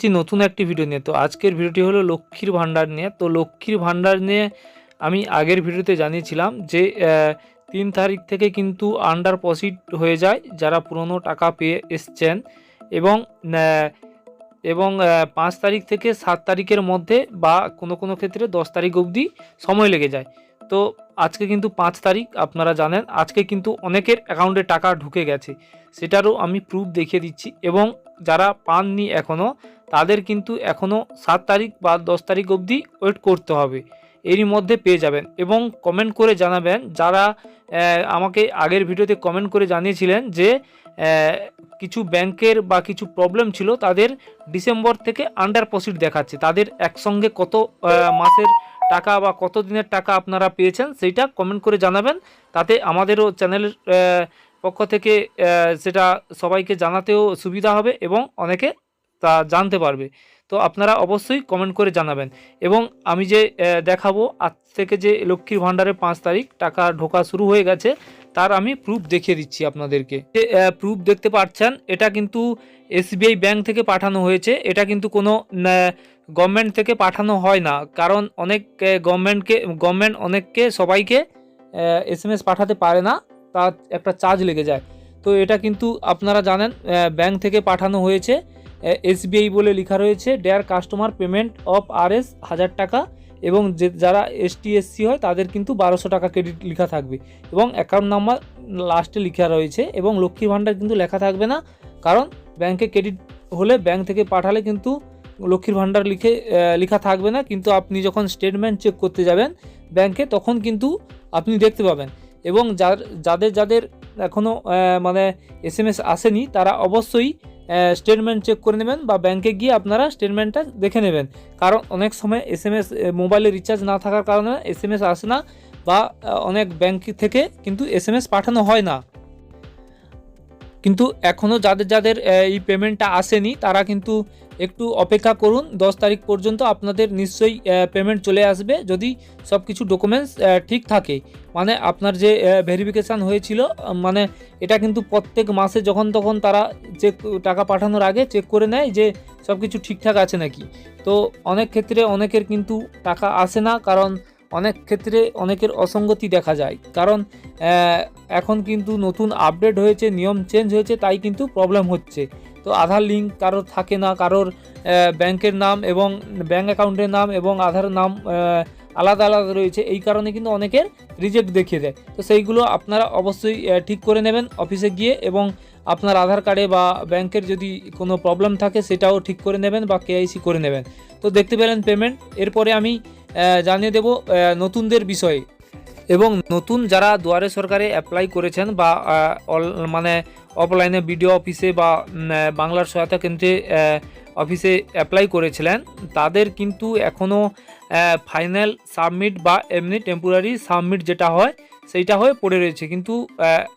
জি নতুন একটি ভিডিও নিয়ে। তো আজকের ভিডিওটি হলো লক্ষ্মীর ভাণ্ডার নিয়ে। তো লক্ষ্মীর ভাণ্ডার নিয়ে আমি আগের ভিডিওতে জানিয়েছিলাম যে তিন তারিখ থেকে কিন্তু আন্ডার প্রসিড হয়ে যায় যারা পুরনো টাকা পেয়ে এসছেন এবং এবং পাঁচ তারিখ থেকে সাত তারিখের মধ্যে বা কোনো কোনো ক্ষেত্রে দশ তারিখ অবধি সময় লেগে যায়। তো আজকে কিন্তু পাঁচ তারিখ, আপনারা জানেন, আজকে কিন্তু অনেকের অ্যাকাউন্টে টাকা ঢুকে গেছে। সেটারও আমি প্রুফ দেখিয়ে দিচ্ছি এবং যারা পাননি এখনও তাদের কিন্তু এখনও সাত তারিখ বা দশ তারিখ অবধি ওয়েট করতে হবে। এরই মধ্যে পেয়ে যাবেন এবং কমেন্ট করে জানাবেন যারা আমাকে আগের ভিডিওতে কমেন্ট করে জানিয়েছিলেন যে কিছু ব্যাংকের বা কিছু প্রবলেম ছিল, তাদের ডিসেম্বর থেকে আন্ডার প্রসিড দেখাচ্ছে। তাদের একসঙ্গে কত মাসের টাকা বা কত দিনের টাকা আপনারা পেয়েছেন সেইটা কমেন্ট করে জানাবেন। তাতে আমাদেরও চ্যানেলের পক্ষ থেকে সেটা সবাইকে জানাতেও সুবিধা হবে এবং অনেকে তা জানতে পারবে। তো আপনারা অবশ্যই কমেন্ট করে জানাবেন। এবং আমি যে দেখাবো আজ থেকে যে লক্ষ্মীর ভাণ্ডারে পাঁচ তারিখ টাকা ঢোকা শুরু হয়ে গেছে, তার আমি প্রুফ দেখিয়ে দিচ্ছি আপনাদেরকে। যে প্রুফ দেখতে পাচ্ছেন, এটা কিন্তু এসবিআই ব্যাংক থেকে পাঠানো হয়েছে। এটা কিন্তু কোনো গভর্নমেন্ট থেকে পাঠানো হয় না। কারণ অনেক গভর্নমেন্টকে গভর্নমেন্ট অনেককে, সবাইকে এস এম এস পাঠাতে পারে না তার একটা চার্জ লেগে যায়। তো এটা কিন্তু আপনারা জানেন ব্যাংক থেকে পাঠানো হয়েছে। এসবিআই বলে লেখা রয়েছে dear customer payment of R S হাজার টাকা এবং যে, যারা এসটিএসসি হয়, তাদের কিন্তু বারোশো টাকা ক্রেডিট লেখা থাকবে। এবং অ্যাকাউন্ট নাম্বার লাস্টে লেখা রয়েছে এবং লক্ষ্মী ভাণ্ডার কিন্তু লেখা থাকবে না। কারণ ব্যাংকে ক্রেডিট হলে ব্যাংক থেকে পাঠালে কিন্তু লক্ষ্মীর ভাণ্ডার লিখে লেখা থাকবে না, কিন্তু আপনি যখন স্টেটমেন্ট চেক করতে যাবেন ব্যাংকে তখন কিন্তু আপনি দেখতে পাবেন। এবং যার, যাদের যাদের এখনও মানে এস এম এস আসেনি, তারা অবশ্যই স্টেটমেন্ট চেক করে নেবেন বা ব্যাংকে গিয়ে আপনারা স্টেটমেন্টটা দেখে নেবেন। কারণ অনেক সময় এস এম এস মোবাইলে রিচার্জ না থাকার কারণে এস এম এস আসে না বা অনেক ব্যাংক থেকে কিন্তু এস এম এস পাঠানো হয় না। কিন্তু এখনও যাদের যাদের এই পেমেন্টটা আসেনি, তারা কিন্তু একটু অপেক্ষা করুন। দশ তারিখ পর্যন্ত আপনাদের নিশ্চয়ই পেমেন্ট চলে আসবে যদি সব কিছু ডকুমেন্টস ঠিক থাকে। মানে আপনার যে ভেরিফিকেশান হয়েছিল মানে এটা কিন্তু প্রত্যেক মাসে যখন তখন তারা চেক টাকা পাঠানোর আগে চেক করে নেয় যে সব কিছু ঠিকঠাক আছে নাকি। তো অনেক ক্ষেত্রে অনেকের কিন্তু টাকা আসে না, কারণ অনেক ক্ষেত্রে অনেকের অসঙ্গতি দেখা যায়। কারণ এখন কিন্তু নতুন আপডেট হয়েছে, নিয়ম চেঞ্জ হয়েছে, তাই কিন্তু প্রবলেম হচ্ছে। তো আধার লিঙ্ক কারোর থাকে না, কারোর ব্যাংকের নাম এবং ব্যাংক অ্যাকাউন্টের নাম এবং আধার নাম আলাদা আলাদা রয়েছে, এই কারণে কিন্তু অনেকের রিজেক্ট দেখিয়ে দেয়। তো সেইগুলো আপনারা অবশ্যই ঠিক করে নেবেন অফিসে গিয়ে এবং আপনার আধার কার্ডে বা ব্যাংকের যদি কোনো প্রবলেম থাকে সেটাও ঠিক করে নেবেন বা কেআইসি করে নেবেন। তো দেখতে পেলেন পেমেন্ট এরপরে আমি জানিয়ে দেব নতুনদের বিষয়ে। এবং নতুন যারা দুয়ারে সরকারে অ্যাপ্লাই করেছেন বা মানে অফলাইনে বিডিও অফিসে বা বাংলার সহায়তা কেন্দ্রে অফিসে অ্যাপ্লাই করেছিলেন, তাদের কিন্তু এখনও ফাইনাল সাবমিট বা এমনি টেম্পোরারি সাবমিট যেটা হয় সেইটা হয়ে পড়ে রয়েছে। কিন্তু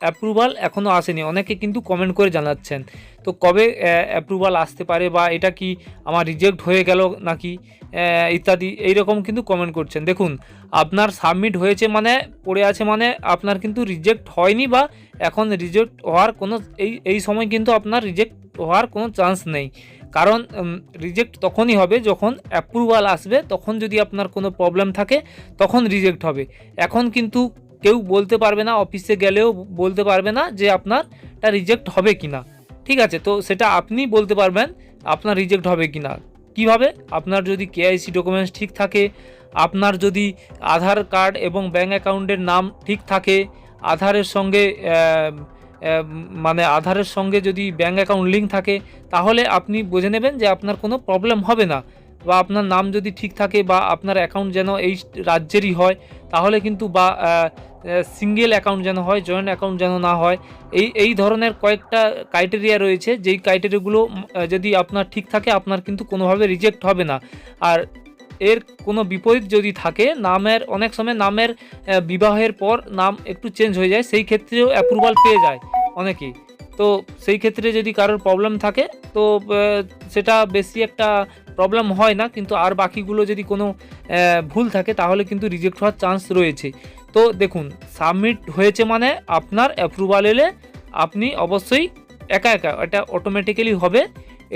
অ্যাপ্রুভাল এখনও আসেনি। অনেকে কিন্তু কমেন্ট করে জানাচ্ছেন, তো কবে অ্যাপ্রুভাল আসতে পারে বা এটা কি আমার রিজেক্ট হয়ে গেল নাকি? ইত্যাদি, এইরকম কিন্তু কমেন্ট করছেন। দেখুন, আপনার সাবমিট হয়েছে মানে পড়ে আছে মানে আপনার কিন্তু রিজেক্ট হয়নি বা এখন রিজেক্ট হওয়ার কোনো, এই এই সময় কিন্তু আপনার রিজেক্ট হওয়ার কোনো চান্স নেই। কারণ রিজেক্ট তখনই হবে যখন অ্যাপ্রুভাল আসবে, তখন যদি আপনার কোনো প্রবলেম থাকে, তখন রিজেক্ট হবে। এখন কিন্তু কেউ বলতে পারবে না অফিসে গেলেও বলতে পারবে না যে আপনারটা রিজেক্ট হবে কি না ঠিক আছে? তো সেটা আপনি বলতে পারবেন, আপনার রিজেক্ট হবে কি না কীভাবে? আপনার যদি কেআইসি ডকুমেন্টস ঠিক থাকে, আপনার যদি আধার কার্ড এবং ব্যাঙ্ক অ্যাকাউন্টের নাম ঠিক থাকে, আধারের সঙ্গে মানে আধারের সঙ্গে যদি ব্যাঙ্ক অ্যাকাউন্ট লিঙ্ক থাকে, তাহলে আপনি বুঝে নেবেন যে আপনার কোনো প্রবলেম হবে না। বা আপনার নাম যদি ঠিক থাকে বা আপনার অ্যাকাউন্ট যেন এই রাজ্যেরই হয়, তাহলে কিন্তু বা সিঙ্গেল অ্যাকাউন্ট যেন হয় জয়েন্ট অ্যাকাউন্ট যেন না হয়, এই এই ধরনের কয়েকটা ক্রাইটেরিয়া রয়েছে, যেই ক্রাইটেরিয়াগুলো যদি আপনার ঠিক থাকে, আপনার কিন্তু কোনোভাবে রিজেক্ট হবে না। আর এর কোনো বিপরীত যদি থাকে, নামের, অনেক সময় নামের বিবাহের পর নাম একটু চেঞ্জ হয়ে যায়, সেই ক্ষেত্রেও অ্যাপ্রুভাল পেয়ে যায় অনেকেই। তো সেই ক্ষেত্রে যদি কারোর প্রবলেম থাকে, তো সেটা বেশি একটা প্রবলেম হয় না, কিন্তু আর বাকিগুলো যদি কোনো ভুল থাকে, তাহলে কিন্তু রিজেক্ট হওয়ার চান্স রয়েছে। তো দেখুন সাবমিট হয়েছে মানে আপনার অ্যাপ্রুভাল এলে আপনি অবশ্যই একা একা, এটা অটোমেটিক্যালি হবে।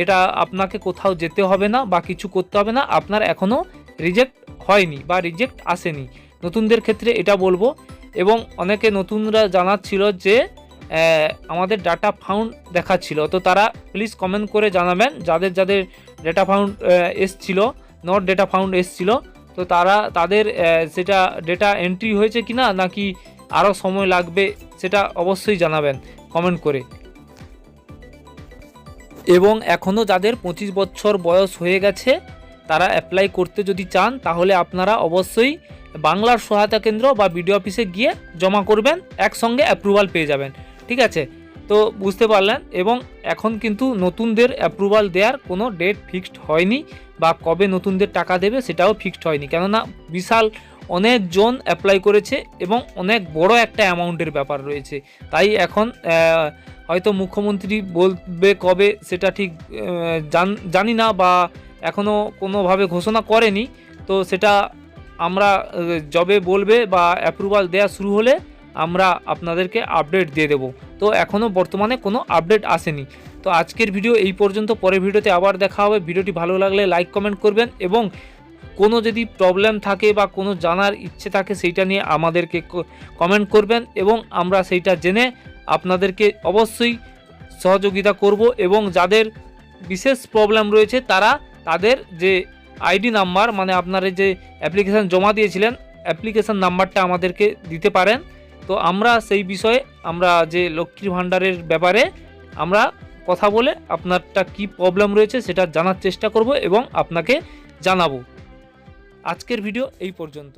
এটা আপনাকে কোথাও যেতে হবে না বা কিছু করতে হবে না, আপনার এখনও রিজেক্ট হয়নি বা রিজেক্ট আসেনি। নতুনদের ক্ষেত্রে এটা বলব এবং অনেকে নতুনরা জানাচ্ছিল যে আমাদের ডাটা ফাউন্ড দেখাচ্ছিল। তো তারা প্লিজ কমেন্ট করে জানাবেন, যাদের যাদের ডেটা ফাউন্ড এসছিল নট ডেটা ফাউন্ড এসছিল তো তারা, তাদের সেটা ডেটা এন্ট্রি হয়েছে কি না নাকি আরও সময় লাগবে সেটা অবশ্যই জানাবেন কমেন্ট করে। এবং এখনও যাদের পঁচিশ বছর বয়স হয়ে গেছে, তারা অ্যাপ্লাই করতে যদি চান, তাহলে আপনারা অবশ্যই বাংলার সহায়তা কেন্দ্র বা বিডিও অফিসে গিয়ে জমা করবেন, একসঙ্গে অ্যাপ্রুভাল পেয়ে যাবেন। ঠিক আছে? তো বুঝতে পারলেন এবং এখন কিন্তু নতুনদের অ্যাপ্রুভাল দেওয়ার কোনো ডেট ফিক্সড হয়নি বা কবে নতুনদের টাকা দেবে সেটাও ফিক্সড হয়নি। কেননা বিশাল অনেকজন অ্যাপ্লাই করেছে এবং অনেক বড় একটা অ্যামাউন্টের ব্যাপার রয়েছে। তাই এখন হয়তো মুখ্যমন্ত্রী বলবে কবে সেটা ঠিক জান- না বা এখনও কোনোভাবে ঘোষণা করেনি। তো সেটা আমরা যবে বলবে বা অ্যাপ্রুভাল দেওয়া শুরু হলে আমরা আপনাদেরকে আপডেট দিয়ে দেবো। তো এখনও বর্তমানে কোনো আপডেট আসেনি। তো আজকের ভিডিও এই পর্যন্ত, পরের ভিডিওতে আবার দেখা হবে। ভিডিওটি ভালো লাগলে লাইক কমেন্ট করবেন এবং কোনো যদি প্রবলেম থাকে বা কোনো জানার ইচ্ছে থাকে সেইটা নিয়ে আমাদেরকে কমেন্ট করবেন এবং আমরা সেইটা জেনে আপনাদেরকে অবশ্যই সহযোগিতা করব এবং যাদের বিশেষ প্রবলেম রয়েছে তারা তাদের যে আইডি নাম্বার মানে আপনারা যে অ্যাপ্লিকেশান জমা দিয়েছিলেন অ্যাপ্লিকেশান নাম্বারটা আমাদেরকে দিতে পারেন। তো আমরা সেই বিষয়ে আমরা যে লক্ষ্মীর ভাণ্ডারের ব্যাপারে আমরা কথা বলে আপনারটা কি প্রবলেম রয়েছে সেটা জানার চেষ্টা করব এবং আপনাকে জানাব। আজকের ভিডিও এই পর্যন্ত।